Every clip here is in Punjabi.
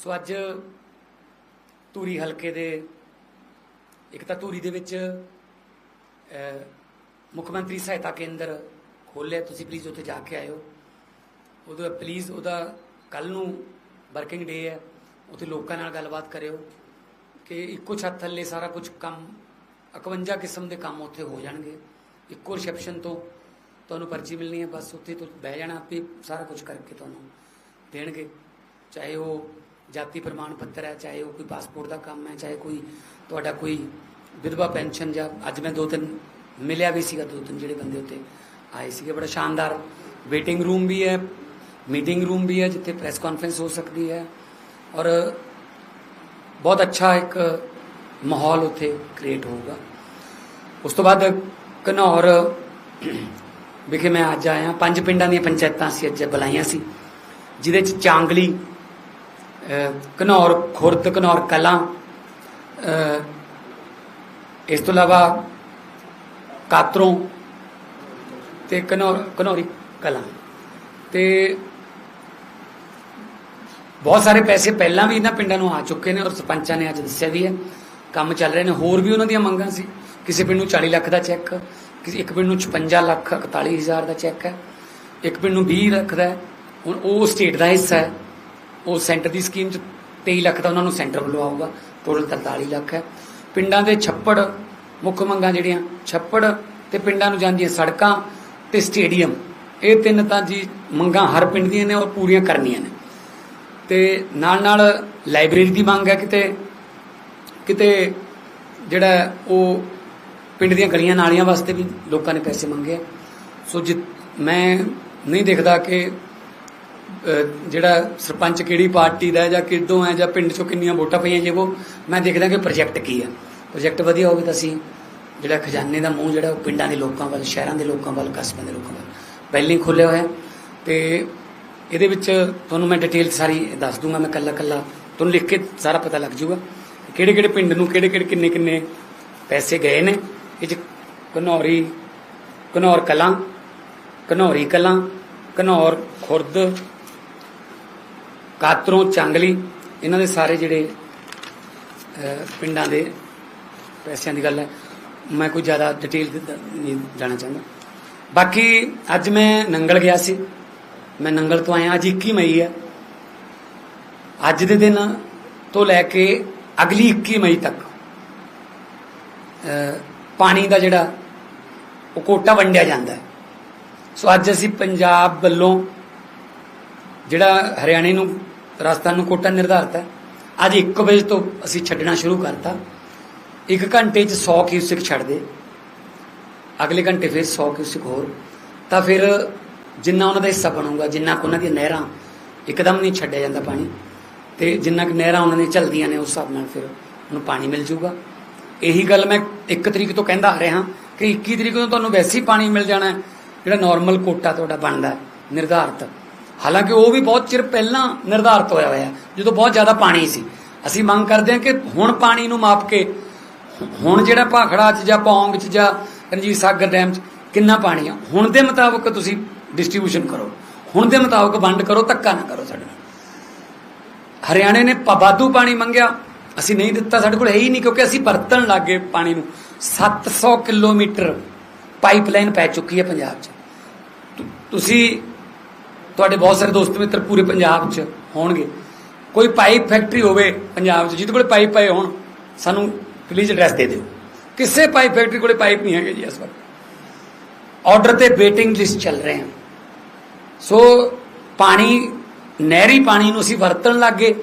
ਸੋ ਅੱਜ ਧੂਰੀ ਹਲਕੇ ਦੇ, ਇੱਕ ਤਾਂ ਧੂਰੀ ਦੇ ਵਿੱਚ ਮੁੱਖ ਮੰਤਰੀ ਸਹਾਇਤਾ ਕੇਂਦਰ ਖੋਲ੍ਹਿਆ, ਤੁਸੀਂ ਪਲੀਜ਼ ਉੱਥੇ ਜਾ ਕੇ ਆਇਓ। ਉਹਦਾ ਪਲੀਜ਼ ਉਹਦਾ ਕੱਲ ਨੂੰ ਵਰਕਿੰਗ ਡੇ ਹੈ, ਉੱਥੇ ਲੋਕਾਂ ਨਾਲ ਗੱਲਬਾਤ ਕਰਿਓ ਕਿ ਇੱਕੋ ਛੱਤ ਥੱਲੇ ਸਾਰਾ ਕੁਝ ਕੰਮ 51 ਕਿਸਮ ਦੇ ਕੰਮ ਉੱਥੇ ਹੋ ਜਾਣਗੇ। ਇੱਕੋ ਰਿਸੈਪਸ਼ਨ ਤੋਂ ਤੁਹਾਨੂੰ ਪਰਚੀ ਮਿਲਣੀ ਹੈ, ਬਸ ਉੱਥੇ ਤੋਂ ਬਹਿ ਜਾਣਾ, ਆਪੇ ਸਾਰਾ ਕੁਝ ਕਰਕੇ ਤੁਹਾਨੂੰ ਦੇਣਗੇ। ਚਾਹੇ ਉਹ ਜਾਤੀ ਪ੍ਰਮਾਣ ਪੱਤਰ ਹੈ, ਚਾਹੇ ਉਹ ਕੋਈ ਪਾਸਪੋਰਟ ਦਾ ਕੰਮ ਹੈ, ਚਾਹੇ ਕੋਈ ਤੁਹਾਡਾ ਕੋਈ ਵਿਧਵਾ ਪੈਨਸ਼ਨ ਜਾਂ ਅੱਜ ਮੈਂ ਦੋ ਤਿੰਨ ਮਿਲਿਆ ਵੀ ਸੀਗਾ, ਦੋ ਤਿੰਨ ਜਿਹੜੇ ਬੰਦੇ ਉੱਤੇ ਆਏ ਸੀਗੇ। ਬੜਾ ਸ਼ਾਨਦਾਰ ਵੇਟਿੰਗ ਰੂਮ ਵੀ ਹੈ ਮੀਟਿੰਗ ਰੂਮ ਵੀ ਹੈ, ਜਿੱਥੇ ਪ੍ਰੈਸ ਕਾਨਫਰੰਸ ਹੋ ਸਕਦੀ ਹੈ ਔਰ ਬਹੁਤ ਅੱਛਾ ਇੱਕ ਮਾਹੌਲ ਉੱਥੇ ਕ੍ਰੀਏਟ ਹੋਊਗਾ। ਉਸ ਤੋਂ ਬਾਅਦ ਘਨੌਰ ਵਿਖੇ ਮੈਂ ਅੱਜ ਆਇਆ। ਪੰਜ ਪਿੰਡਾਂ ਦੀਆਂ ਪੰਚਾਇਤਾਂ ਸੀ, ਅੱਜ ਬੁਲਾਈਆਂ ਸੀ, ਜਿਹਦੇ ਚ ਚਾਂਗਲੀ ਘਨੌਰ ਖੁਰਦ, ਘਨੌਰ ਕਲਾਂ ਇਸ ਤੋਂ ਇਲਾਵਾ ਕਾਤਰੋਂ ਤੇ ਘਨੌਰ, ਘਨੌਰੀ ਕਲਾਂ। ਤੇ ਬਹੁਤ ਸਾਰੇ ਪੈਸੇ ਪਹਿਲਾਂ ਵੀ ਇਹਨਾਂ ਪਿੰਡਾਂ ਨੂੰ ਆ ਚੁੱਕੇ ਨੇ ਔਰ ਸਰਪੰਚਾਂ ਨੇ ਅੱਜ ਦੱਸਿਆ ਵੀ ਹੈ। ਕੰਮ ਚੱਲ ਰਹੇ ਨੇ। ਹੋਰ ਵੀ ਉਹਨਾਂ ਦੀਆਂ ਮੰਗਾਂ ਸੀ। ਕਿਸੇ ਪਿੰਡ ਨੂੰ 40 ਲੱਖ ਦਾ ਚੈੱਕ ਕਿਸੇ ਇੱਕ ਪਿੰਡ ਨੂੰ 56 ਲੱਖ 41 ਹਜ਼ਾਰ ਦਾ ਚੈੱਕ ਹੈ। ਇੱਕ ਪਿੰਡ ਨੂੰ 20 ਲੱਖ ਦਾ ਹੁਣ ਉਹ ਸਟੇਟ ਦਾ ਹਿੱਸਾ ਹੈ। ਉਹ ਸੈਂਟਰ ਦੀ ਸਕੀਮ ਚ 23 ਲੱਖ ਦਾ ਉਹਨਾਂ ਨੂੰ ਸੈਂਟਰ ਵੱਲੋਂ ਆਊਗਾ ਟੋਟਲ 43 ਲੱਖ ਹੈ। ਪਿੰਡਾਂ ਦੇ ਛੱਪੜ ਮੁੱਖ ਮੰਗਾਂ ਜਿਹੜੀਆਂ, ਛੱਪੜ ਤੇ ਪਿੰਡਾਂ ਨੂੰ ਜਾਂਦੀਆਂ ਸੜਕਾਂ ਤੇ ਸਟੇਡੀਅਮ, ਇਹ ਤਿੰਨ ਤਾਂ ਜੀ ਮੰਗਾਂ ਹਰ ਪਿੰਡ ਦੀਆਂ ਨੇ ਔਰ ਪੂਰੀਆਂ ਕਰਨੀਆਂ ਨੇ। ਤੇ ਨਾਲ ਨਾਲ ਲਾਇਬ੍ਰੇਰੀ ਦੀ ਮੰਗ ਹੈ ਕਿਤੇ ਕਿਤੇ ਜਿਹੜਾ ਉਹ ਪਿੰਡ ਦੀਆਂ ਗਲੀਆਂ ਨਾਲੀਆਂ ਵਾਸਤੇ ਵੀ ਲੋਕਾਂ ਨੇ ਪੈਸੇ ਮੰਗੇ ਆ। ਸੋ ਜਿ ਮੈਂ ਨਹੀਂ ਦੇਖਦਾ ਕਿ ਜਿਹੜਾ ਸਰਪੰਚ ਕਿਹੜੀ ਪਾਰਟੀ ਦਾ ਹੈ ਜਾਂ ਕਿੱਦੋਂ ਹੈ ਜਾਂ ਪਿੰਡ ਚੋਂ ਕਿੰਨੀਆਂ ਵੋਟਾਂ ਪਈਆਂ ਜੇ ਉਹ ਮੈਂ ਦੇਖਦਾ ਕਿ ਪ੍ਰੋਜੈਕਟ ਕੀ ਹੈ ਪ੍ਰੋਜੈਕਟ ਵਧੀਆ ਹੋਵੇ ਤਾਂ ਅਸੀਂ ਜਿਹੜਾ ਖਜ਼ਾਨੇ ਦਾ ਮੂੰਹ ਜਿਹੜਾ ਉਹ ਪਿੰਡਾਂ ਦੇ ਲੋਕਾਂ ਵੱਲ, ਸ਼ਹਿਰਾਂ ਦੇ ਲੋਕਾਂ ਵੱਲ, ਕਸਬਿਆਂ ਦੇ ਲੋਕਾਂ ਵੱਲ ਪਹਿਲਾਂ ਹੀ ਖੋਲ੍ਹਿਆ ਹੋਇਆ। ਹੈ ਤੇ ਇਹਦੇ ਵਿੱਚ ਤੁਹਾਨੂੰ ਮੈਂ ਡਿਟੇਲ ਸਾਰੀ ਦੱਸ ਦੂੰਗਾ, ਮੈਂ ਕੱਲਾ ਕੱਲਾ ਤੁਹਾਨੂੰ ਲਿਖ ਕੇ ਸਾਰਾ ਪਤਾ ਲੱਗ ਜਾਊਗਾ ਕਿਹੜੇ ਕਿਹੜੇ ਪਿੰਡ ਨੂੰ ਕਿਹੜੇ ਕਿਹੜੇ ਕਿੰਨੇ ਕਿੰਨੇ ਪੈਸੇ ਗਏ ਨੇ। ਇਹ ਚ ਘਨੌਰੀ, ਘਨੌਰ ਕਲਾਂ, ਘਨੌਰੀ ਕਲਾਂ, ਘਨੌਰ ਖੁਰਦ ਕਾਤਰੋਂ ਚਾਂਗਲੀ, ਇਹਨਾਂ ਦੇ ਸਾਰੇ ਜਿਹੜੇ ਪਿੰਡਾਂ ਦੇ ਪੈਸਿਆਂ ਦੀ ਗੱਲ ਹੈ, ਮੈਂ ਕੋਈ ਜ਼ਿਆਦਾ ਡਿਟੇਲ ਨਹੀਂ ਜਾਣਾ ਚਾਹੁੰਦਾ। ਬਾਕੀ ਅੱਜ ਮੈਂ ਨੰਗਲ ਗਿਆ ਸੀ। ਮੈਂ ਨੰਗਲ ਤੋਂ ਆਇਆ, ਅੱਜ 21 ਮਈ ਹੈ। ਅੱਜ ਦੇ ਦਿਨ ਤੋਂ ਲੈ ਕੇ ਅਗਲੀ 21 ਮਈ ਤੱਕ ਪਾਣੀ ਦਾ ਜਿਹੜਾ ਉਹ ਕੋਟਾ ਵੰਡਿਆ ਜਾਂਦਾ ਹੈ। ਸੋ ਅੱਜ ਅਸੀਂ ਪੰਜਾਬ ਵੱਲੋਂ ਜਿਹੜਾ ਹਰਿਆਣੇ ਨੂੰ ਰਾਜਸਥਾਨ ਨੂੰ ਕੋਟਾ ਨਿਰਧਾਰਤ ਹੈ। ਅੱਜ 1 ਵਜੇ ਤੋਂ ਅਸੀਂ ਛੱਡਣਾ ਸ਼ੁਰੂ ਕਰਤਾ। 1 ਘੰਟੇ 'ਚ 100 ਕਿਊਸਿਕ ਛੱਡਦੇ। ਅਗਲੇ ਘੰਟੇ ਫਿਰ 100 ਕਿਊਸਿਕ ਹੋਰ। ਤਾਂ ਫਿਰ ਜਿੰਨਾ ਉਹਨਾਂ ਦਾ ਹਿੱਸਾ ਬਣੂਗਾ, ਜਿੰਨਾ ਕੁ ਉਹਨਾਂ ਦੀਆਂ ਨਹਿਰਾਂ, ਇੱਕਦਮ ਨਹੀਂ ਛੱਡਿਆ ਜਾਂਦਾ ਪਾਣੀ। ਤੇ ਜਿੰਨਾ ਕਿ ਨਹਿਰਾਂ ਉਹਨਾਂ ਨੇ ਚੱਲਦੀਆਂ ਨੇ, ਉਸ ਹਿਸਾਬ ਨਾਲ ਫਿਰ ਉਹਨੂੰ ਪਾਣੀ ਮਿਲ ਜਾਊਗਾ ਇਹੀ ਗੱਲ ਮੈਂ 1 ਤਰੀਕ ਤੋਂ ਕਹਿੰਦਾ ਆ ਰਿਹਾ ਕਿ 21 ਤਰੀਕ ਨੂੰ ਤੁਹਾਨੂੰ ਵੈਸੇ ਹੀ ਪਾਣੀ ਮਿਲ ਜਾਣਾ ਜਿਹੜਾ ਨਾਰਮਲ ਕੋਟਾ ਤੁਹਾਡਾ ਬਣਦਾ ਨਿਰਧਾਰਤ। ਹਾਲਾਂਕਿ ਉਹ ਵੀ ਬਹੁਤ ਚਿਰ ਪਹਿਲਾਂ ਨਿਰਧਾਰਤ ਹੋਇਆ ਹੋਇਆ, ਜਦੋਂ ਬਹੁਤ ਜ਼ਿਆਦਾ ਪਾਣੀ ਸੀ। ਅਸੀਂ ਮੰਗ ਕਰਦੇ ਹਾਂ ਕਿ ਹੁਣ ਪਾਣੀ ਨੂੰ ਮਾਪ ਕੇ, ਹੁਣ ਜਿਹੜਾ ਭਾਖੜਾ ਚ ਜਾਂ ਪੌਂਗ ਚ ਜਾਂ ਰਣਜੀਤ ਸਾਗਰ ਡੈਮ ਚ ਕਿੰਨਾ ਪਾਣੀ ਆ, ਹੁਣ ਦੇ ਮੁਤਾਬਕ ਤੁਸੀਂ ਡਿਸਟ੍ਰੀਬਿਊਸ਼ਨ ਕਰੋ। ਹੁਣ ਦੇ ਮੁਤਾਬਕ ਵੰਡ ਕਰੋ, ਧੱਕਾ ਨਾ ਕਰੋ ਸਾਡੇ ਨਾਲ। ਹਰਿਆਣੇ ਨੇ ਪ- ਵਾਧੂ ਪਾਣੀ ਮੰਗਿਆ, ਅਸੀਂ ਨਹੀਂ ਦਿੱਤਾ, ਸਾਡੇ ਕੋਲ ਹੈ ਹੀ ਨਹੀਂ, ਕਿਉਂਕਿ ਅਸੀਂ ਵਰਤਣ ਲੱਗੇ ਪਾਣੀ ਨੂੰ। 700 ਕਿਲੋਮੀਟਰ ਪਾਈਪਲਾਈਨ ਪੈ ਚੁੱਕੀ ਹੈ ਪੰਜਾਬ 'ਚ। ਤੁਸੀਂ ਤੁਹਾਡੇ ਬਹੁਤ ਸਾਰੇ ਦੋਸਤ ਮਿੱਤਰ ਪੂਰੇ ਪੰਜਾਬ 'ਚ ਹੋਣਗੇ। ਕੋਈ ਪਾਈਪ ਫੈਕਟਰੀ ਹੋਵੇ ਪੰਜਾਬ 'ਚ, ਜਿਹਦੇ ਕੋਲ ਪਾਈਪ ਪਏ ਹੋਣ, ਸਾਨੂੰ ਪਲੀਜ਼ ਐਡਰੈਸ ਦੇ ਦਿਓ। ਕਿਸੇ ਪਾਈਪ ਫੈਕਟਰੀ ਕੋਲੇ ਪਾਈਪ ਨਹੀਂ ਹੈਗੇ ਜੀ ਇਸ ਵਕਤ। ਆਰਡਰ ਤੇ ਵੇਟਿੰਗ ਲਿਸਟ ਚੱਲ ਰਹੇ ਹਨ। ਸੋ ਪਾਣੀ, ਨਹਿਰੀ ਪਾਣੀ ਨੂੰ ਅਸੀਂ ਵਰਤਣ ਲੱਗੇ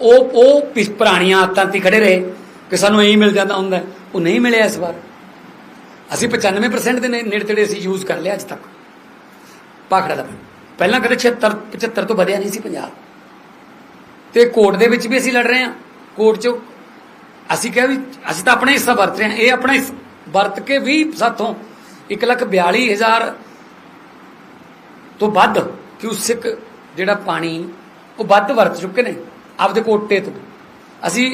ਉਹ ਉਹ ਪੁਰਾਣੀਆਂ ਆਦਤਾਂ ਤੇ ਖੜੇ ਰਹੇ ਕਿ ਸਾਨੂੰ ਇਹੀ ਮਿਲ ਜਾਂਦਾ ਹੁੰਦਾ, ਉਹ ਨਹੀਂ ਮਿਲਿਆ ਇਸ ਵਾਰ। ਅਸੀਂ 95% ਦੇ ਨੇੜੇ ਤੇੜੇ ਅਸੀਂ ਯੂਜ਼ ਕਰ ਲਿਆ ਅੱਜ ਤੱਕ। ਭਾਖੜਾ ਦਾ ਪਾਣੀ। ਪਹਿਲਾਂ ਕਦੇ 76 75 ਤੋਂ ਵਧਿਆ ਨਹੀਂ ਸੀ ਪੰਜਾਬ। ਤੇ ਕੋਰਟ ਦੇ ਵਿੱਚ ਵੀ ਅਸੀਂ ਲੜ ਰਹੇ ਹਾਂ, ਕੋਰਟ 'ਚ। ਅਸੀਂ ਕਿਹਾ ਵੀ ਅਸੀਂ ਤਾਂ ਆਪਣਾ ਹਿੱਸਾ ਵਰਤ ਰਹੇ ਹਾਂ, ਇਹ ਆਪਣਾ ਹਿੱਸਾ, ਵਰਤ ਕੇ ਵੀ ਸਾਥੋਂ 142000 ਤੋਂ ਵੱਧ ਕਿਊਸਿਕ ਜਿਹੜਾ ਪਾਣੀ, ਉਹ ਵੱਧ ਵਰਤ ਚੁੱਕੇ ਨੇ ਆਪਦੇ ਕੋਟੇ ਤੋਂ। ਅਸੀਂ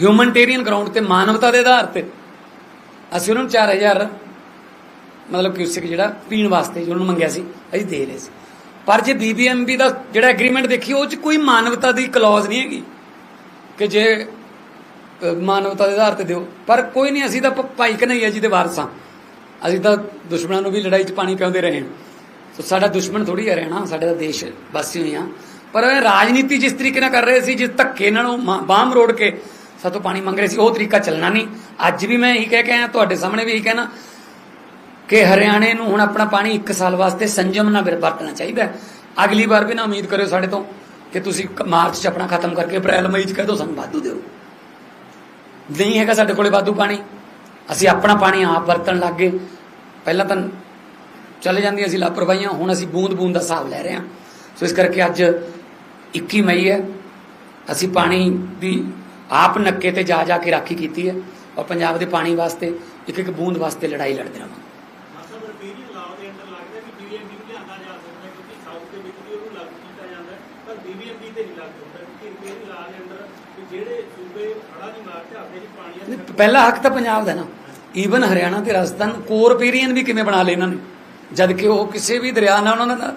ਹਿਊਮਨਟੇਰੀਅਨ ਗਰਾਊਂਡ ਤੇ ਮਾਨਵਤਾ ਦੇ ਆਧਾਰ ਤੇ ਅਸੀਂ ਉਹਨਾਂ ਨੂੰ 4000 ਮਤਲਬ ਕਿਊਸਿਕ ਜਿਹੜਾ ਪੀਣ ਵਾਸਤੇ ਜਿਹਨਾਂ ਨੂੰ ਮੰਗਿਆ ਸੀ, ਅਸੀਂ ਦੇ ਰਹੇ ਸੀ। ਪਰ ਜੇ ਬੀਬੀਐਮਬੀ ਦਾ ਜਿਹੜਾ ਐਗਰੀਮੈਂਟ ਦੇਖੀ, ਉਹ ਚ ਕੋਈ ਮਾਨਵਤਾ ਦੀ ਕਲੌਜ਼ ਨਹੀਂ ਹੈਗੀ ਕਿ ਜੇ ਮਾਨਵਤਾ ਦੇ ਆਧਾਰ ਤੇ ਦਿਓ। ਪਰ ਕੋਈ ਨਹੀਂ, ਅਸੀਂ ਤਾਂ ਭਾਈ ਕਨਈਆ ਜੀ ਦੇ ਵਾਰਸਾਂ। ਅਸੀਂ ਤਾਂ ਦੁਸ਼ਮਣਾਂ ਨੂੰ ਵੀ ਲੜਾਈ 'ਚ ਪਾਣੀ ਪਿਆਉਂਦੇ ਰਹੇ ਹਾਂ। ਸੋ ਸਾਡਾ ਦੁਸ਼ਮਣ ਥੋੜੀ ਹੈ ਰਹਿਣਾ, ਸਾਡੇ ਤਾਂ ਦੇਸ਼ ਵਾਸੀ ਹੋਈ ਹਾਂ। ਪਰ ਇਹ ਰਾਜਨੀਤੀ ਜਿਸ ਤਰੀਕੇ ਨਾਲ ਕਰ ਰਹੇ ਸੀ, ਜਿਸ ਧੱਕੇ ਨਾਲ ਉਹ ਮਾ- ਬਾਹਮ ਰੋੜ ਕੇ ਸਾਤੋਂ ਪਾਣੀ ਮੰਗ ਰਹੇ ਸੀ, ਉਹ ਤਰੀਕਾ ਚੱਲਣਾ ਨਹੀਂ। ਅੱਜ ਵੀ ਮੈਂ ਇਹੀ ਕਹਿ ਕੇ ਆਇਆ, ਤੁਹਾਡੇ ਸਾਹਮਣੇ ਵੀ ਇਹੀ ਕਹਿਣਾ ਕਿ ਹਰਿਆਣੇ ਨੂੰ ਹੁਣ ਆਪਣਾ ਪਾਣੀ 1 ਸਾਲ ਵਾਸਤੇ ਸੰਜਮ ਨਾਲ ਵਰਤਣਾ ਚਾਹੀਦਾ ਅਗਲੀ ਵਾਰ ਵੀ ਨਾ ਉਮੀਦ ਕਰਿਓ ਸਾਡੇ ਤੋਂ ਕਿ ਤੁਸੀਂ ਮਾਰਚ 'ਚ ਆਪਣਾ ਖਤਮ ਕਰਕੇ ਅਪ੍ਰੈਲ, ਮਈ 'ਚ ਕਹਿ ਦਿਓ ਸਾਨੂੰ ਵਾਧੂ ਦਿਓ। ਨਹੀਂ ਹੈਗਾ ਸਾਡੇ ਕੋਲੇ ਵਾਧੂ ਪਾਣੀ। ਅਸੀਂ ਆਪਣਾ ਪਾਣੀ ਆਪ ਵਰਤਣ ਲੱਗ ਗਏ। ਪਹਿਲਾਂ ਤਾਂ ਚਲੇ ਜਾਂਦੀਆਂ ਸੀ ਲਾਪਰਵਾਹੀਆਂ, ਹੁਣ ਅਸੀਂ ਬੂੰਦ ਬੂੰਦ ਦਾ ਹਿਸਾਬ ਲੈ ਰਹੇ ਹਾਂ। ਸੋ ਇਸ ਕਰਕੇ ਅੱਜ 21 ਮਈ ਹੈ। ਅਸੀਂ ਪਾਣੀ ਦੀ ਆਪ ਨੱਕੇ ਤੇ ਜਾ ਜਾ ਕੇ ਰਾਖੀ ਕੀਤੀ ਹੈ ਔਰ ਪੰਜਾਬ ਦੇ ਪਾਣੀ ਵਾਸਤੇ ਇੱਕ ਇੱਕ ਬੂੰਦ ਵਾਸਤੇ ਲੜਾਈ ਲੜਦੇ ਰਹਾਂਗੇ ਮਤਲਬ ਰਪੀਰੀਅਨ ਲਾਅ ਦੇ ਅੰਦਰ ਲੱਗਦਾ ਕਿ ਬੀਬੀਐਮਬੀ ਨੂੰ ਲਿਆਂਦਾ ਜਾ ਸਕਦਾ ਹੈ ਕਿਉਂਕਿ ਸਾਊਥ ਦੇ ਵਿੱਚ ਵੀ ਉਹਨੂੰ ਲਾਗੂ ਕੀਤਾ ਜਾਂਦਾ ਪਰ ਬੀਬੀਐਮਬੀ ਤੇ ਨਹੀਂ ਲਾਗੂ ਹੁੰਦਾ ਕਿਉਂਕਿ ਰਪੀਰੀਅਨ ਲਾਅ ਦੇ ਅੰਦਰ ਜਿਹੜੇ ਸੂਬੇ ਹੜਾ ਦੀ ਮਾਰ ਝਾੜਦੇ ਜੀ ਪਾਣੀ ਨਹੀਂ, ਪਹਿਲਾ ਹੱਕ ਤਾਂ ਪੰਜਾਬ ਦਾ ਨਾ। ਈਵਨ ਹਰਿਆਣਾ ਤੇ ਰਾਜਸਥਾਨ ਕੋਰਪੇਰੀਅਨ ਵੀ ਕਿਵੇਂ ਬਣਾ ਲਏ ਇਹਨਾਂ ਨੇ? ਜਦ ਕਿ ਉਹ ਕਿਸੇ ਵੀ ਦਰਿਆ ਨਾਲ ਉਹਨਾਂ ਦਾ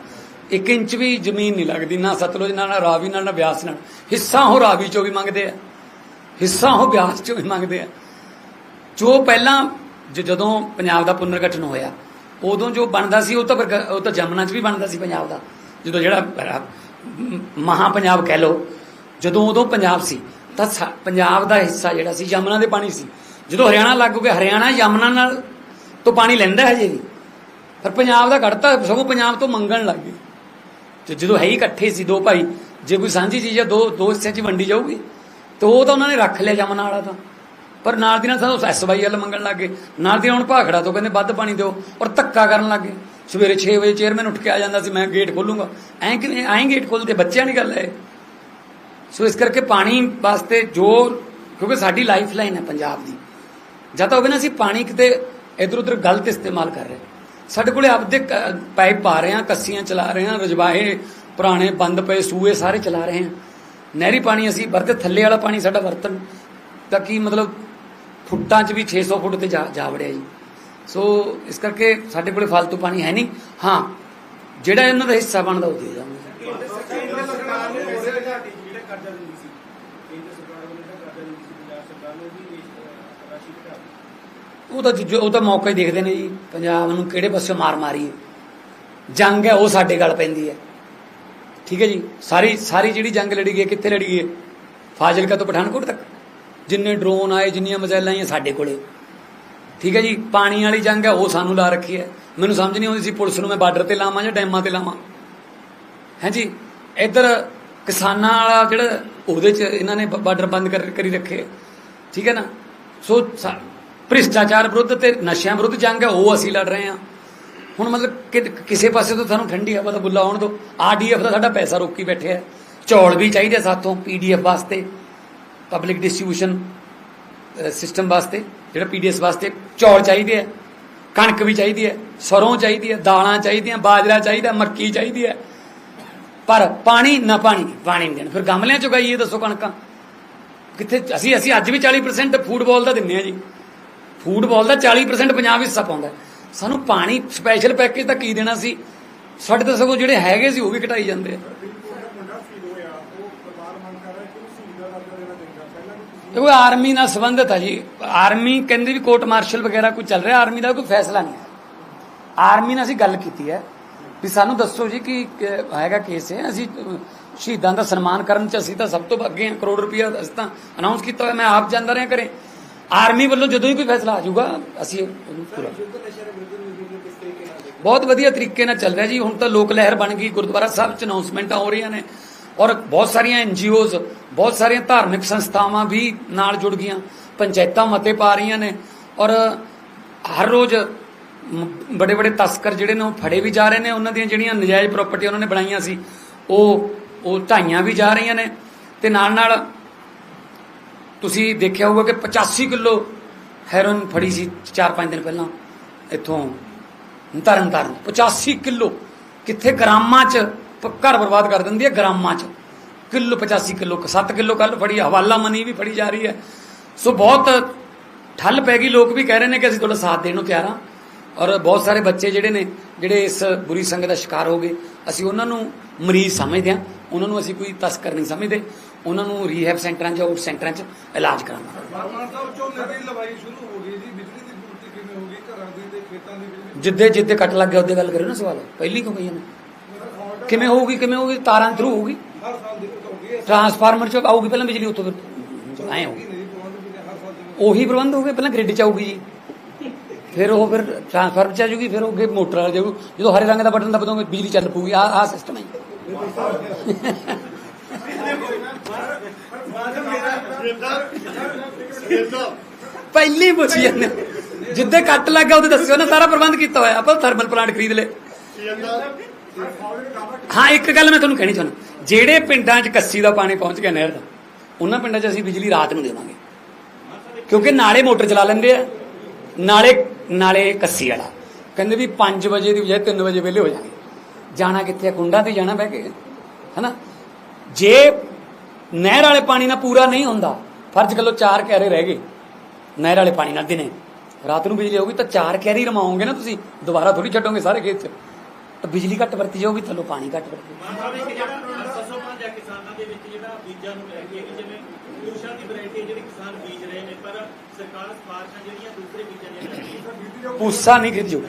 1 ਇੰਚ ਵੀ ਜ਼ਮੀਨ ਨਹੀਂ ਲੱਗਦੀ ਨਾ ਸਤਲੁਜ ਨਾਲ ਨਾ ਰਾਵੀ ਨਾਲ ਨਾ ਬਿਆਸ ਨਾਲ। ਹਿੱਸਾ ਉਹ ਰਾਵੀ ਚੋਂ ਵੀ ਮੰਗਦੇ ਆ। ਹਿੱਸਾ ਉਹ ਬਿਆਸ ਚੋਂ ਵੀ ਮੰਗਦੇ ਆ। ਜੋ ਪਹਿਲਾਂ ਜਦੋਂ ਪੰਜਾਬ ਦਾ ਪੁਨਰਗਠਨ ਹੋਇਆ ਉਦੋਂ ਜੋ ਬਣਦਾ ਸੀ ਉਹ ਤਾਂ ਉਹ ਤਾਂ ਜਮਨਾ 'ਚ ਵੀ ਬਣਦਾ ਸੀ ਪੰਜਾਬ ਦਾ। ਜਦੋਂ ਜਿਹੜਾ ਮ- ਮਹਾ ਪੰਜਾਬ ਕਹਿ ਲੋ ਜਦੋਂ ਉਦੋਂ ਪੰਜਾਬ ਸੀ, ਤਾਂ ਸਾ- ਪੰਜਾਬ ਦਾ ਹਿੱਸਾ ਜਿਹੜਾ ਸੀ, ਯਮਨਾ ਦੇ ਪਾਣੀ ਸੀ। ਜਦੋਂ ਹਰਿਆਣਾ ਲੱਗ ਗਿਆ, ਹਰਿਆਣਾ ਯਮਨਾ ਨਾਲ ਤੋਂ ਪਾਣੀ ਲੈਂਦਾ ਹੈ ਜੀ ਵੀ। ਪਰ ਪੰਜਾਬ ਦਾ ਘੜਤਾ ਸਗੋਂ ਪੰਜਾਬ ਤੋਂ ਮੰਗਣ ਲੱਗ ਗਏ। ਤੇ ਜਦੋਂ ਹੈ ਹੀ ਇਕੱਠੇ ਸੀ ਦੋ ਭਾਈ, ਜੇ ਕੋਈ ਸਾਂਝੀ ਚੀਜ਼ ਹੈ ਦੋ ਦੋ ਹਿੱਸਿਆਂ 'ਚ ਵੰਡੀ ਜਾਊਗੀ, ਤੇ ਉਹ ਤਾਂ ਉਹਨਾਂ ਨੇ ਰੱਖ ਲਿਆ ਜਮਨਾ ਵਾਲਾ ਤਾਂ। ਪਰ ਨਾਲ ਦੀ ਨਾਲ ਸਾਨੂੰ ਐਸਵਾਈ ਵੱਲ ਮੰਗਣ ਲੱਗ ਗਏ। ਨਾਲ ਦੀ ਹੁਣ ਭਾਖੜਾ ਤੋਂ ਕਹਿੰਦੇ ਵੱਧ ਪਾਣੀ ਦਿਓ, ਔਰ ਧੱਕਾ ਕਰਨ ਲੱਗ ਗਏ। ਸਵੇਰੇ 6 ਵਜੇ ਚੇਅਰਮੈਨ ਉੱਠ ਕੇ ਆ ਜਾਂਦਾ ਸੀ, ਮੈਂ ਗੇਟ ਖੋਲੂੰਗਾ। ਐਂ ਕਿ ਐਂ ਗੇਟ ਖੋਲਦੇ, ਬੱਚਿਆਂ ਦੀ ਗੱਲ ਹੈ ਸੋ ਇਸ ਕਰਕੇ ਪਾਣੀ ਵਾਸਤੇ ਜੋ ਕਿਉਂਕਿ ਸਾਡੀ ਲਾਈਫ ਲਾਈਨ ਹੈ ਪੰਜਾਬ ਦੀ। ਜਾਂ ਤਾਂ ਹੋਵੇ ਨਾ ਅਸੀਂ ਪਾਣੀ ਕਿਤੇ ਇਧਰ ਉਧਰ ਗਲਤ ਇਸਤੇਮਾਲ ਕਰ ਰਹੇ ਸਾਡੇ ਕੋਲੇ ਆਪਦੇ ਕ- ਪਾਈਪ ਪਾ ਰਹੇ ਹਾਂ, ਕੱਸੀਆਂ ਚਲਾ ਰਹੇ ਹਾਂ, ਰਜਵਾਹੇ, ਪੁਰਾਣੇ ਬੰਦ ਪਏ, ਸੂਏ ਸਾਰੇ ਚਲਾ ਰਹੇ ਹਾਂ। ਨਹਿਰੀ ਪਾਣੀ ਅਸੀਂ ਵਰਤੇ ਥੱਲੇ ਵਾਲਾ ਪਾਣੀ ਸਾਡਾ ਵਰਤਨ ਤਾਂ ਕੀ ਮਤਲਬ? ਫੁੱਟਾਂ 'ਚ ਵੀ 600 ਫੁੱਟ ਤੇ ਜਾ ਜਾ ਵੜਿਆ ਜੀ। ਸੋ ਇਸ ਕਰਕੇ ਸਾਡੇ ਕੋਲੇ ਫालतू ਪਾਣੀ ਹੈ ਨਹੀਂ। ਹਾਂ ਜਿਹੜਾ ਇਹਨਾਂ ਦਾ ਹਿੱਸਾ ਬਣਦਾ ਉਹ ਦੇ ਦਾਂਗੇ। ਉਹ ਤਾਂ ਉਹ ਤਾਂ ਮੌਕਾ ਹੀ ਦੇਖਦੇ ਨੇ ਜੀ। ਪੰਜਾਬ ਨੂੰ ਕਿਹੜੇ ਪਾਸੇ ਮਾਰ ਮਾਰੀ ਜੰਗ ਹੈ ਉਹ ਸਾਡੇ ਗੱਲ ਪੈਂਦੀ ਹੈ। ਠੀਕ ਹੈ ਜੀ? ਸਾਰੀ ਸਾਰੀ ਜਿਹੜੀ ਜੰਗ ਲੜੀ ਗਈ ਹੈ, ਕਿੱਥੇ ਲੜੀ ਗਈ ਫਾਜ਼ਿਲਕਾ ਤੋਂ ਪਠਾਨਕੋਟ ਤੱਕ। ਜਿੰਨੇ ਡਰੋਨ ਆਏ ਜਿੰਨੀਆਂ ਮਿਜ਼ਾਈਲਾਂ ਆਈਆਂ ਸਾਡੇ ਕੋਲੇ। ਠੀਕ ਹੈ ਜੀ, ਪਾਣੀ ਵਾਲੀ ਜੰਗ ਹੈ, ਉਹ ਸਾਨੂੰ ਲਾ ਰੱਖੀ ਹੈ। ਮੈਨੂੰ ਸਮਝ ਨਹੀਂ ਆਉਂਦੀ ਸੀ ਪੁਲਿਸ ਨੂੰ ਮੈਂ ਬਾਰਡਰ ਤੇ ਲਾਵਾਂ ਜਾਂ ਡੈਮਾਂ ਤੇ ਲਾਵਾਂ। ਹੈ ਜੀ, ਇੱਧਰ ਕਿਸਾਨਾਂ ਵਾਲਾ ਜਿਹੜਾ ਉਹਦੇ 'ਚ ਇਹਨਾਂ ਨੇ ਬਾਰਡਰ ਬੰਦ ਕਰ, ਕਰੀ ਰੱਖੇ। ਠੀਕ ਹੈ ਨਾ? ਸੋ ਸਾ- ਭ੍ਰਿਸ਼ਟਾਚਾਰ ਵਿਰੁੱਧ ਤੇ ਨਸ਼ਿਆਂ ਵਿਰੁੱਧ ਜੰਗ ਹੈ, ਉਹ ਅਸੀਂ ਲੜ ਰਹੇ ਹਾਂ। ਹੁਣ ਮਤਲਬ ਕਿ ਕਿਸੇ ਪਾਸੇ ਤੋਂ ਸਾਨੂੰ ਠੰਡੀ ਹਵਾ ਦਾ ਬੁੱਲਾ ਆਉਣ ਦੋ। ਆਰਡੀਐਫ ਦਾ ਸਾਡਾ ਪੈਸਾ ਰੋਕੀ ਬੈਠੇ ਹੈ। ਚੌਲ ਵੀ ਚਾਹੀਦੇ ਸਾਥੋਂ ਪੀਡੀਐਫ ਵਾਸਤੇ, ਪਬਲਿਕ ਡਿਸਟ੍ਰੀਬਿਊਸ਼ਨ ਸਿਸਟਮ ਵਾਸਤੇ। ਜਿਹੜਾ ਪੀਡੀਐਸ ਵਾਸਤੇ ਚੌਲ ਚਾਹੀਦੇ ਆ, ਕਣਕ ਵੀ ਚਾਹੀਦੀ ਹੈ ਸਰੋਂ ਚਾਹੀਦੀ ਹੈ ਦਾਲਾਂ ਚਾਹੀਦੀਆਂ, ਬਾਜਰਾ ਚਾਹੀਦਾ, ਮੱਕੀ ਚਾਹੀਦੀ ਹੈ ਪਰ ਪਾਣੀ ਨਾ ਪਾਣੀ ਪਾਣੀ ਨਹੀਂ ਦੇਣਾ। ਫਿਰ ਗਮਲਿਆਂ ਚ ਉਗਾਈਏ, ਦੱਸੋ ਕਣਕਾਂ। ਕਿੱਥੇ, ਅਸੀਂ ਅਸੀਂ ਅੱਜ ਵੀ 40% ਫੂਟਬਾਲ ਦਾ ਦਿੰਨੇ ਆ ਜੀ। ਫੂਟਬਾਲ ਦਾ 40% ਪੰਜਾਬ ਹਿੱਸਾ ਪਾਉਂਦਾ ਸਾਨੂੰ ਪਾਣੀ ਸਪੈਸ਼ਲ ਪੈਕੇਜ ਤਾਂ ਕੀ ਦੇਣਾ ਸੀ? ਸਾਡੇ ਤਾਂ ਸਗੋਂ ਜਿਹੜੇ ਹੈਗੇ ਸੀ, ਉਹ ਵੀ ਘਟਾਈ ਜਾਂਦੇ ਆ ਮੁੰਡਾ ਫੀਲ ਹੋਇਆ ਉਹ ਪਰਿਵਾਰ ਮੰਗ ਕਰ ਰਿਹਾ ਕਿ ਉਹ ਸ਼ਹੀਦਾਂ ਦਾ ਦਰਜਾ ਦੇਣਾ ਚਾਹੀਦਾ ਦੇਖੋ ਆਰਮੀ ਨਾਲ ਸੰਬੰਧਿਤ ਹੈ ਜੀ। ਆਰਮੀ ਕਹਿੰਦੇ ਵੀ ਕੋਰਟ ਮਾਰਸ਼ਲ ਵਗੈਰਾ ਕੋਈ ਚੱਲ ਰਿਹਾ ਆਰਮੀ ਦਾ ਕੋਈ ਫੈਸਲਾ ਨਹੀਂ ਹੈ। ਆਰਮੀ ਨਾਲ ਅਸੀਂ ਗੱਲ ਕੀਤੀ ਹੈ ਵੀ ਸਾਨੂੰ ਦੱਸੋ ਜੀ ਕਿ ਹੈਗਾ ਕੇਸ ਹੈ ਅਸੀਂ ਸ਼ਹੀਦਾਂ ਦਾ ਸਨਮਾਨ ਕਰਨ ਚ ਅਸੀਂ ਤਾਂ ਸਭ ਤੋਂ ਅੱਗੇ ਹਾਂ ਕਰੋੜ ਰੁਪਇਆ ਅਸੀਂ ਤਾਂ ਅਨਾਉਂਸ ਕੀਤਾ ਹੋਇਆ ਮੈਂ ਆਪ ਜਾਂਦਾ ਰਿਹਾ ਕਰੇ ਆਰਮੀ ਵੱਲੋਂ ਜਦੋਂ ਹੀ ਕੋਈ ਫੈਸਲਾ ਆ ਜਾਊਗਾ ਅਸੀਂ ਉਹਨੂੰ ਪੂਰਾ ਬਹੁਤ ਵਧੀਆ ਤਰੀਕੇ ਨਾਲ ਚੱਲ ਰਿਹਾ ਜੀ। ਹੁਣ ਤਾਂ ਲੋਕ ਲਹਿਰ ਬਣ ਗਈ ਗੁਰਦੁਆਰਾ ਸਾਹਿਬ ਚ ਅਨਾਉਂਸਮੈਂਟਾਂ ਹੋ ਰਹੀਆਂ ਨੇ। ਔਰ ਬਹੁਤ ਸਾਰੀਆਂ ਐਨਜੀਓਜ਼ ਬਹੁਤ ਸਾਰੀਆਂ ਧਾਰਮਿਕ ਸੰਸਥਾਵਾਂ ਵੀ ਨਾਲ ਜੁੜ ਗਈਆਂ, ਪੰਚਾਇਤਾਂ ਮਤੇ ਪਾ ਰਹੀਆਂ ਨੇ, ਔਰ ਹਰ ਰੋਜ਼ ਬੜੇ ਬੜੇ ਤਸਕਰ ਜਿਹੜੇ ਨੇ ਉਹ ਫੜੇ ਵੀ ਜਾ ਰਹੇ ਨੇ, ਉਹਨਾਂ ਦੀਆਂ ਜਿਹੜੀਆਂ ਨਜਾਇਜ਼ ਪ੍ਰਾਪਰਟੀ ਉਹਨਾਂ ਨੇ ਬਣਾਈਆਂ ਸੀ, ਉਹ ਉਹ ਢਾਈਆਂ ਵੀ ਜਾ ਰਹੀਆਂ ਨੇ, ਤੇ ਨਾਲ ਨਾਲ ਤੁਸੀਂ ਦੇਖਿਆ ਹੋਊਗਾ ਕਿ 85 ਕਿਲੋ ਹੈਰੋਇਨ ਫੜੀ ਸੀ 4-5 ਦਿਨ ਪਹਿਲਾਂ, ਇੱਥੋਂ ਤਰਨ ਤਾਰਨ 85 ਕਿਲੋ, ਕਿੱਥੇ ਗ੍ਰਾਮਾਂ ਚ ਘਰ ਬਰਬਾਦ ਕਰ ਦਿੰਦੀ ਹੈ ਗ੍ਰਾਮਾਂ ਚ। ਕਿਲੋ 85 ਕਿਲੋ 7 ਕਿਲੋ ਕੱਲ ਫੜੀ ਹਵਾਲਾ ਮਨੀ ਵੀ ਫੜੀ ਜਾ ਰਹੀ ਹੈ। ਸੋ ਬਹੁਤ ਠੱਲ ਪੈ ਗਈ। ਲੋਕ ਵੀ ਕਹਿ ਰਹੇ ਨੇ ਕਿ ਅਸੀਂ ਤੁਹਾਡਾ ਸਾਥ ਦੇਣ ਨੂੰ ਤਿਆਰ ਹਾਂ। ਔਰ ਬਹੁਤ ਸਾਰੇ ਬੱਚੇ ਜਿਹੜੇ ਨੇ ਜਿਹੜੇ ਇਸ ਬੁਰੀ ਸੰਗਤ ਦਾ ਸ਼ਿਕਾਰ ਹੋ ਗਏ ਅਸੀਂ ਉਹਨਾਂ ਨੂੰ ਮਰੀਜ਼ ਸਮਝਦੇ ਹਾਂ। ਉਹਨਾਂ ਨੂੰ ਅਸੀਂ ਕੋਈ ਤਸਕਰ ਨਹੀਂ ਸਮਝਦੇ। ਉਹਨਾਂ ਨੂੰ ਰੀਹੈਬ ਸੈਂਟਰਾਂ 'ਚ ਆਊਟ ਸੈਂਟਰਾਂ 'ਚ ਇਲਾਜ ਕਰਾਉਣਾ। ਜੀ। ਜਿੱਦੇ ਜਿੱਦੇ ਕੱਟ ਲੱਗ ਗਿਆ ਉਹਦੇ ਗੱਲ ਕਰਿਓ ਨਾ ਸਵਾਲ। ਪਹਿਲੀ ਕਿਉਂ ਕਹੀ ਨੇ ਕਿਵੇਂ ਹੋਊਗੀ ਕਿਵੇਂ ਹੋਊਗੀ? ਤਾਰਾਂ ਥਰੂ ਹੋਊਗੀ। ਹੈ ਟਰਾਂਸਫਾਰਮਰ 'ਚ ਆਊਗੀ ਪਹਿਲਾਂ ਬਿਜਲੀ ਉੱਥੋਂ ਫਿਰ। ਐਂ ਹੋਊਗੀ। ਪ੍ਰਬੰਧ ਉਹੀ ਪ੍ਰਬੰਧ ਹੋਗੇ ਪਹਿਲਾਂ ਗ੍ਰਿਡ 'ਚ ਆਊਗੀ ਜੀ। ਫਿਰ ਉਹ ਫਿਰ ਟਰਾਂਸਫਾਰਮਰ 'ਚ ਆ ਜਾਊਗੀ ਫਿਰ ਉਹ ਅੱਗੇ ਮੋਟਰ ਵਾਲਾ ਜਾਊ। ਜਦੋਂ ਹਰੇ ਰੰਗ ਦਾ ਬਟਨ ਦਬਾਉਂਗੇ ਬਿਜਲੀ ਚੱਲ ਪਊਗੀ। ਆ ਆ ਸਿਸਟਮ ਹੈ ਜੀ। ਪਹਿਲੀ ਪੁੱਛੀ ਜਾਂਦੇ ਜਿੱਦੇ ਕੱਟ ਲੱਗਾ ਉਹਦੇ ਦੱਸਿਓ ਨਾ ਸਾਰਾ ਪ੍ਰਬੰਧ ਕੀਤਾ ਹੋਇਆ। ਆਪਾਂ ਥਰਮਲ ਪਲਾਂਟ ਖਰੀਦ ਲਏ। ਹਾਂ, ਇੱਕ ਗੱਲ ਮੈਂ ਤੁਹਾਨੂੰ ਕਹਿਣੀ ਚਾਹੁੰਦਾ। ਜਿਹੜੇ ਪਿੰਡਾਂ 'ਚ ਕੱਸੀ ਦਾ ਪਾਣੀ ਪਹੁੰਚ ਗਿਆ ਨਹਿਰ ਦਾ, ਉਹਨਾਂ ਪਿੰਡਾਂ 'ਚ ਅਸੀਂ ਬਿਜਲੀ ਰਾਤ ਨੂੰ ਦੇਵਾਂਗੇ। ਕਿਉਂਕਿ ਨਾਲੇ ਮੋਟਰ ਚਲਾ ਲੈਂਦੇ ਆ, ਨਾਲੇ ਨਾਲੇ ਕੱਸੀ ਵਾਲਾ। ਕਹਿੰਦੇ ਵੀ 5 ਵਜੇ ਦੀ ਬਜਾਏ 3 ਵਜੇ ਵੇਲੇ ਹੋ ਜਾਣਗੇ। ਜਾਣਾ ਕਿੱਥੇ ਆ? ਕੁੰਡਾਂ ਤੇ ਜਾਣਾ ਬਹਿ ਕੇ। ਹਨਾ? ਜੇ ਨਹਿਰ ਵਾਲੇ ਪਾਣੀ ਨਾਲ ਪੂਰਾ ਨਹੀਂ ਹੁੰਦਾ, ਫਰਜ਼ ਕਰ ਲਓ ਚਾਰ ਕੈਰੇ ਰਹਿ ਗਏ, ਨਹਿਰ ਵਾਲੇ ਪਾਣੀ ਨਾਲ ਦਿਨੇ। ਰਾਤ ਨੂੰ ਬਿਜਲੀ ਆਊਗੀ ਤਾਂ ਚਾਰ ਕੈਰੀ ਰਮਾਓਗੇ ਨਾ ਤੁਸੀਂ, ਦੁਬਾਰਾ ਥੋੜੀ ਛੱਡੋਗੇ ਸਾਰੇ ਖੇਤ 'ਚ। ਤਾਂ ਬਿਜਲੀ ਘੱਟ ਵਰਤੀ ਜਾਊਗੀ ਥੱਲੋਂ ਪਾਣੀ ਘੱਟ ਵਰਤੀ। ਮਾਨ ਸਾਹਿਬ ਇੱਕ ਜਿਹੜਾ ਦੱਸੋ ਪੰਜ ਕਿਸਾਨਾਂ ਦੇ ਵਿੱਚ ਜਿਹੜਾ ਬੀਜਾਂ ਨੂੰ ਲੈ ਕੇ ਕਿ ਜਿਵੇਂ ਪੂਸ਼ਾ ਦੀ ਵੈਰਾਈਟੀ ਜਿਹੜੀ ਕਿਸਾਨ ਬੀਜ ਰਹੇ ਨੇ ਪਰ ਸਰਕਾਰ ਸਪਾਰਕਾਂ ਜਿਹੜੀਆਂ ਦੂਸਰੇ ਬੀਜਾਂ ਦੀਆਂ ਪੂਸਾ ਨਹੀਂ ਖਰੀਦਿਓ।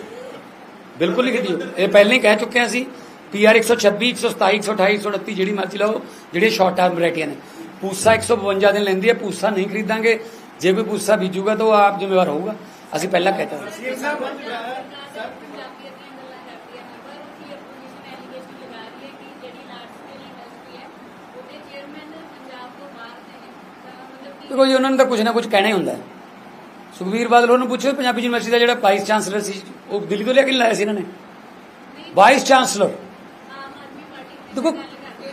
ਬਿਲਕੁਲ ਨਹੀਂ ਖਰੀਦਿਓ। ਇਹ ਪਹਿਲਾਂ ਹੀ ਕਹਿ ਚੁੱਕੇ ਹਾਂ ਅਸੀਂ ਪੀਆਰ 126 127 128 129 ਜਿਹੜੀ ਮਰਜ਼ੀ ਲਓ ਜਿਹੜੀ ਸ਼ਾਰਟ ਟਰਮ ਵੈਰਾਈਟੀਆਂ ਨੇ। ਪੂਸਾ 152 ਦਿਨ ਲੈਂਦੀ ਹੈ ਪੂਸਾ ਨਹੀਂ ਖਰੀਦਾਂਗੇ। ਜੇ ਕੋਈ ਪੂਸਾ ਬੀਜੂਗਾ ਤਾਂ ਉਹ ਆਪ ਜ਼ਿੰਮੇਵਾਰ ਹੋਊਗਾ। ਅਸੀਂ ਪਹਿਲਾਂ ਕਹਿ ਦਿੱਤਾ ਸਰ ਪੰਜਾਬੀਅਤ ਦੀਆਂ ਗੱਲਾਂ ਕਰਦੀਆਂ ਨੇ ਪਰ ਉੱਥੇ ਆਪੋਜੀਸ਼ਨ ਐਲੀਗੇਸ਼ਨ ਲਗਾ ਰਹੀ ਹੈ ਕਿ ਜਿਹੜੀ ਲਾਰਜ ਸਕੇਲ ਇੰਡਸਟਰੀ ਹੈ ਉਹਦੇ ਚੇਅਰਮੈਨ ਪੰਜਾਬ ਤੋਂ ਬਾਹਰ ਦੇ ਨੇ ਤਾਂ ਮਤਲਬ ਜੀ, ਉਹਨਾਂ ਨੇ ਤਾਂ ਕੁਝ ਨਾ ਕੁਝ ਕਹਿਣਾ ਹੀ ਹੁੰਦਾ ਹੈ। ਸੁਖਬੀਰ ਬਾਦਲ ਉਹਨੂੰ ਪੁੱਛੋ, ਪੰਜਾਬੀ ਯੂਨੀਵਰਸਿਟੀ ਦਾ ਜਿਹੜਾ ਵਾਈਸ ਚਾਂਸਲਰ ਸੀ, ਉਹ ਦਿੱਲੀ ਤੋਂ ਲੈ ਕੇ ਲਾਇਆ ਸੀ ਇਹਨਾਂ ਨੇ? ਵਾਈਸ ਚਾਂਸਲਰ ਦੇਖੋ,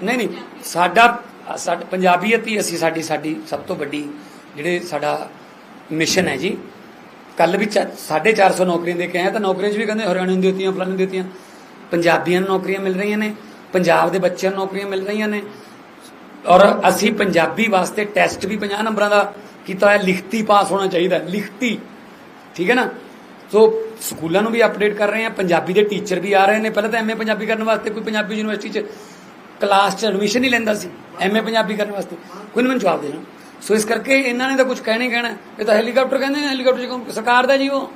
ਨਹੀਂ ਨਹੀਂ, ਸਾਡਾ ਸਾਡਾ ਪੰਜਾਬੀਅਤ ਹੀ ਅਸੀਂ, ਸਾਡੀ ਸਾਡੀ ਸਭ ਤੋਂ ਵੱਡੀ ਜਿਹੜੇ ਸਾਡਾ ਮਿਸ਼ਨ ਹੈ ਜੀ ਕੱਲ ਵੀ 450 ਨੌਕਰੀਆਂ ਦੇ ਕੇ ਆਏ ਤਾਂ ਨੌਕਰੀਆਂ 'ਚ ਵੀ ਕਹਿੰਦੇ ਹਰਿਆਣੇ ਨੂੰ ਦਿੱਤੀਆਂ, ਫਲਾਣੇ ਨੂੰ ਦਿੱਤੀਆਂ। ਪੰਜਾਬੀਆਂ ਨੂੰ ਨੌਕਰੀਆਂ ਮਿਲ ਰਹੀਆਂ ਨੇ, ਪੰਜਾਬ ਦੇ ਬੱਚਿਆਂ ਨੂੰ ਨੌਕਰੀਆਂ ਮਿਲ ਰਹੀਆਂ ਨੇ ਔਰ ਅਸੀਂ ਪੰਜਾਬੀ ਵਾਸਤੇ ਟੈਸਟ ਵੀ 50 ਨੰਬਰਾਂ ਦਾ ਕੀਤਾ ਹੋਇਆ, ਲਿਖਤੀ ਪਾਸ ਹੋਣਾ ਚਾਹੀਦਾ ਲਿਖਤੀ। ਠੀਕ ਹੈ ਨਾ? ਸੋ ਸਕੂਲਾਂ ਨੂੰ ਵੀ ਅਪਡੇਟ ਕਰ ਰਹੇ ਹਾਂ, ਪੰਜਾਬੀ ਦੇ ਟੀਚਰ ਵੀ ਆ ਰਹੇ ਨੇ। ਪਹਿਲਾਂ ਤਾਂ ਐਮਏ ਪੰਜਾਬੀ ਕਰਨ ਵਾਸਤੇ ਕੋਈ ਪੰਜਾਬੀ ਯੂਨੀਵਰਸਿਟੀ 'ਚ ਕਲਾਸ 'ਚ ਐਡਮਿਸ਼ਨ ਹੀ ਲੈਂਦਾ ਸੀ। ਐਮਏ ਪੰਜਾਬੀ ਕਰਨ ਵਾਸਤੇ। ਕੋਈ ਨਹੀਂ ਮੈਨੂੰ ਜਵਾਬ ਦੇਣਾ ਸੋ ਇਸ ਕਰਕੇ ਇਹਨਾਂ ਨੇ ਤਾਂ ਕੁਝ ਕਹਿਣੇ ਕਹਿਣਾ ਇਹ ਤਾਂ ਹੈਲੀਕਾਪਟਰ ਕਹਿੰਦੇ ਨੇ ਹੈਲੀਕਾਪਟਰ 'ਚ ਕੌਣ- ਸਰਕਾਰ ਦਾ ਜੀ ਉਹ।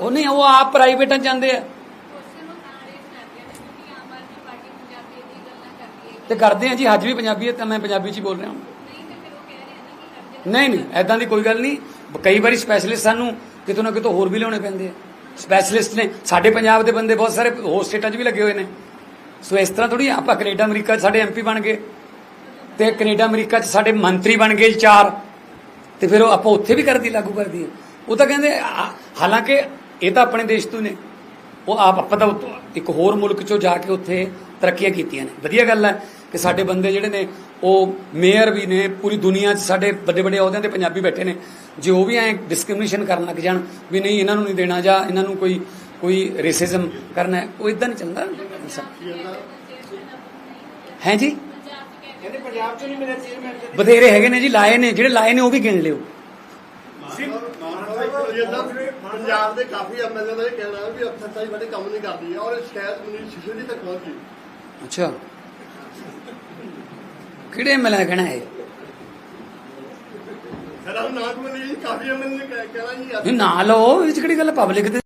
ਉਹ ਨਹੀਂ, ਉਹ ਆਪ ਪ੍ਰਾਈਵੇਟਾਂ 'ਚ ਜਾਂਦੇ ਆ ਕੁਐਸਚਨ ਉਹ ਤਾਂ ਰੇਸ ਕਰਦੀਆਂ ਨੇ ਕਿਉਂਕਿ ਆਮ ਆਦਮੀ ਪਾਰਟੀ ਪੰਜਾਬੀਅਤ ਦੀ ਗੱਲਾਂ ਕਰਦੀ ਹੈ ਤੇ ਕਰਦੇ ਆ ਜੀ, ਅੱਜ ਵੀ ਪੰਜਾਬੀ ਹੈ ਤਾਂ ਮੈਂ ਪੰਜਾਬੀ 'ਚ ਹੀ ਬੋਲ ਰਿਹਾ ਹਾਂ। ਨਹੀਂ ਤੇ ਨਹੀਂ ਐਦਾਂ ਦੀ ਕੋਈ ਗੱਲ ਨਹੀਂ। ਕਈ ਵਾਰੀ ਸਪੈਸ਼ਲਿਸਟ ਸਾਨੂੰ ਕਿਤੋਂ ਨਾ ਕਿਤੋਂ ਹੋਰ ਵੀ ਲਿਆਉਣੇ ਪੈਂਦੇ ਆ। ਸਪੈਸ਼ਲਿਸਟ ਨੇ, ਸਾਡੇ ਪੰਜਾਬ ਦੇ ਬੰਦੇ ਬਹੁਤ ਸਾਰੇ ਹੋਰ ਸਟੇਟਾਂ 'ਚ ਵੀ ਲੱਗੇ ਹੋਏ ਨੇ। ਸੋ ਇਸ ਤਰ੍ਹਾਂ ਥੋੜੀ ਆਪਾਂ ਕੈਨੇਡਾ, ਅਮਰੀਕਾ 'ਚ ਸਾਡੇ ਐਮਪੀ ਬਣ ਗਏ। ਤੇ ਕੈਨੇਡਾ, ਅਮਰੀਕਾ 'ਚ ਸਾਡੇ ਮੰਤਰੀ ਬਣ ਗਏ ਚਾਰ। ਤੇ ਫਿਰ ਉਹ ਆਪਾਂ ਉੱਥੇ ਵੀ ਕਰਦੀ, ਲਾਗੂ ਕਰਦੀ ਹੈ ਉਹ ਤਾਂ ਕਹਿੰਦੇ ਹਾਲਾਂਕਿ ਇਹ ਤਾਂ ਆਪਣੇ ਦੇਸ਼ ਤੋਂ ਨੇ। ਉਹ ਆਪ ਆਪਾਂ ਤਾਂ ਇੱਕ ਹੋਰ ਮੁਲਕ 'ਚੋਂ ਜਾ ਕੇ ਉੱਥੇ ਤਰੱਕੀਆਂ ਕੀਤੀਆਂ ਨੇ। ਵਧੀਆ ਗੱਲ ਹੈ ਕਿ ਸਾਡੇ ਬੰਦੇ ਜਿਹੜੇ ਨੇ ਉਹ ਮੇਅਰ ਵੀ ਨੇ ਪੂਰੀ ਦੁਨੀਆ 'ਚ ਸਾਡੇ ਵੱਡੇ ਵੱਡੇ ਅਹੁਦਿਆਂ ਤੇ ਪੰਜਾਬੀ ਬੈਠੇ ਨੇ। ਜੇ ਉਹ ਵੀ ਐ ਡਿਸਕ੍ਰਿਮੀਨੇਸ਼ਨ ਕਰਨ ਲੱਗ ਜਾਣ ਵੀ ਨਹੀਂ ਇਹਨਾਂ ਨੂੰ ਨਹੀਂ ਦੇਣਾ ਜਾਂ ਇਹਨਾਂ ਨੂੰ ਕੋਈ ਕੋਈ ਰੇਸਿਜ਼ਮ ਕਰਨਾ ਹੈ, ਉਹ ਇਦਾਂ ਨਹੀਂ ਚੱਲਦਾ ਹੈ ਜੀ? ਕਹਿੰਦੇ ਪੰਜਾਬ ਚੋਂ ਨਹੀਂ ਮਿਲਿਆ ਚੇਅਰਮੈਨ ਬਥੇਰੇ ਹੈਗੇ ਨੇ ਜੀ ਲਾਏ ਨੇ ਜਿਹੜੇ ਲਾਏ ਨੇ ਉਹ ਵੀ ਗਿਣ ਲਿਓ। ਪੰਜਾਬ ਦੇ ਕਾਫੀ ਐਮਐਲਏ ਦਾ ਇਹ ਕਹਿਣਾ ਹੈ ਵੀ ਅਫਸਰਸ਼ਾਹੀ ਸਾਡੇ ਕੰਮ ਨਹੀਂ ਕਰਦੀ ਹੈ ਔਰ ਇਹ ਸ਼ਿਕਾਇਤ ਮਨੀਸ਼ ਸਿਸੋਦੀ ਤੱਕ ਪਹੁੰਚ। ਅੱਛਾ। ਕਿਹੜੇ ਮਿਲਿਆ ਕਹਿਣਾ ਹੈ ਸਾਡਾ ਨਾਮ ਮਨੀਸ਼ ਕਾਫੀ ਐਮਐਲਏ ਨੇ ਕਹਿ- ਕਹਿਣਾ ਜੀ। ਨਹੀਂ ਨਾ ਲਓ ਇਹ ਕਿਹੜੀ ਗੱਲ ਪਬਲਿਕ ਦੇ